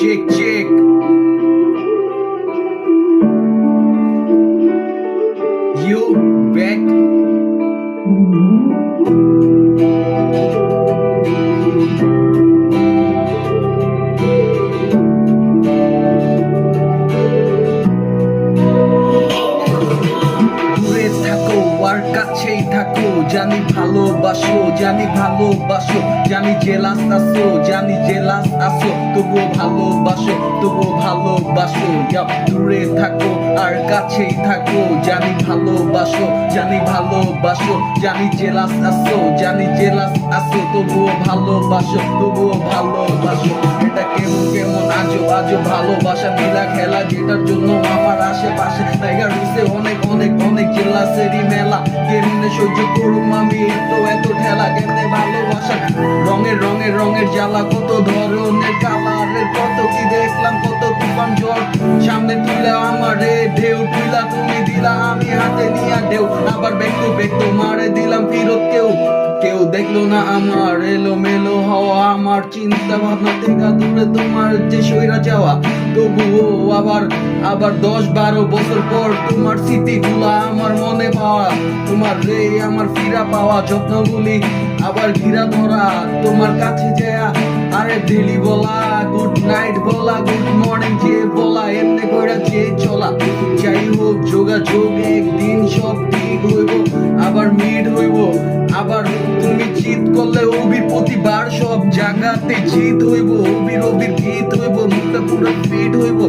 Check, check. You আর কাছেই থাকো জানি ভালোবাসো জানি ভালোবাসো জানি জেলাস আসো জানি জেলাস আসো তবুও ভালোবাসো তবুও ভালোবাসো ইয়া, দূরে থাকো আর কাছেই থাকো জানি ভালোবাসো জানি ভালোবাসো জানি জেলাস আসো জানি জেলাস আসো তবুও ভালোবাসো তবুও ভালোবাসো এটা কেমন কেমন আজো আজো ভালোবাসা নীলা খেলা যেটার জন্য টাইগার রয়েছে। অনেক অনেক অনেক জেলাসেরই মেলা। কেমনে সহ্য করুম আমি এত এত ঠেলা কেমনে ভালোবাসা। রঙের রঙের রঙের জ্বালা, কত ধরনের কালারের কত কি দেখলাম, কত তুফান ঝড়। সামনে তুইলা আমার ঢেউ তুইলা, তুমি দিলা, আমি হাতে নিয়া ঢেউ। আবার ব্যক্ত ব্যক্ত মারে দিলাম ফিরত কেউ। কেউ দেখল না আমার এলো মেলো হওয়া, আমার চিন্তা ভাবনা থেকে দূরে তোমার যে সইরা যাওয়া। তবুও আবার আবার দশ বারো বছর পর তোমার স্মৃতিগুলা আমার মনে পাওয়া, তোমার রে আমার ফিরা পাওয়া যত্নগুলি আবার ঘিরা ধরা, তোমার কাছে যায়া, আরে ডেলি বলা গুড নাইট বলা গুড মর্নিং যে বলা, এমনি করে যে চলা। যাই হোক যোগাযোগ একদিন সব ঠিক হইব, আবার মিট হইব, আবার তুমি জিত করলে অবির প্রতিবার সব জায়গাতে জিত হইব অবির অবির গীত হইব পুরো ফিট হইব।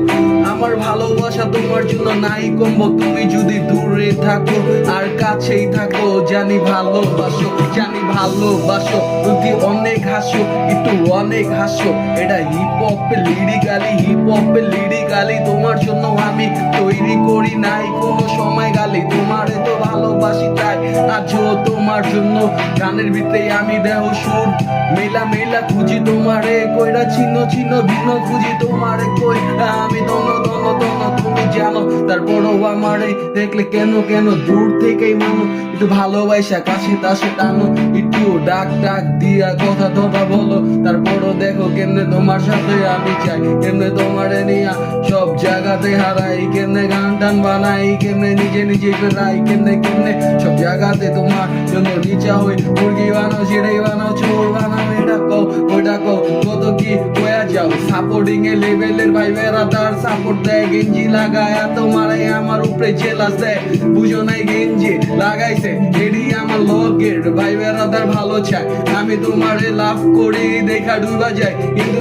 আমার ভালোবাসা তোমার জন্য নাই কমব তুমি যদি দূরে থাকো আর কাছেই থাকো, জানি ভালোবাসো জানি ভালোবাসো। যদি অনেক হাসো একটু অনেক হাসো এটা হিপ হপে লিরিকালি হিপ হপে লিরিকালি তোমার জন্য আমি তৈরি করি নাই, কোনো সময় গালি। তোমার তো ভালোবাসি তাই আজও তোমার জন্য। গানের ভিতরে আমি দেহ সুর, মেলা মেলা খুঁজি তোমারে, কইরা চিহ্ন চিহ্ন ভিন্ন খুঁজি তোমারে কই? আমি দন দন দন তুমি জানো তারপরও আমারে দেখলে কেন কেন দূর থেকেই মানো একটু ভালোবাসা কাছে তাসে টানো, একটু ডাক ডাক দিয়া কথা কথা বলো তারপরও দেখো কেমনে তোমার সাথে আমি চাই কেমনে তোমারে নিয়া সব জায়গাতে হারাই, কেমনে গান টান বানাই, কেমনে নিজে নিজে ফেরাই কেমনে কেমনে সব জায়গাতে তোমার জন্য নিচা হই, মুরগি বানাও সেটাই বানাও, চোর বানাও এটা কও ওইটা কও কত কি কয়া সাপোর্টিং এ লেভেলের ভাই তার সাপোর্ট দেয়। গেঞ্জি লাগায়া মারাই আমার উপরে দেয় বুঝো নাই গেঞ্জি লাগাইছে এডি আমার লগের ভাই তার ভালো চায়। আমি তোমারে লাভ করি, দেখা ডুবা যায়। কিন্তু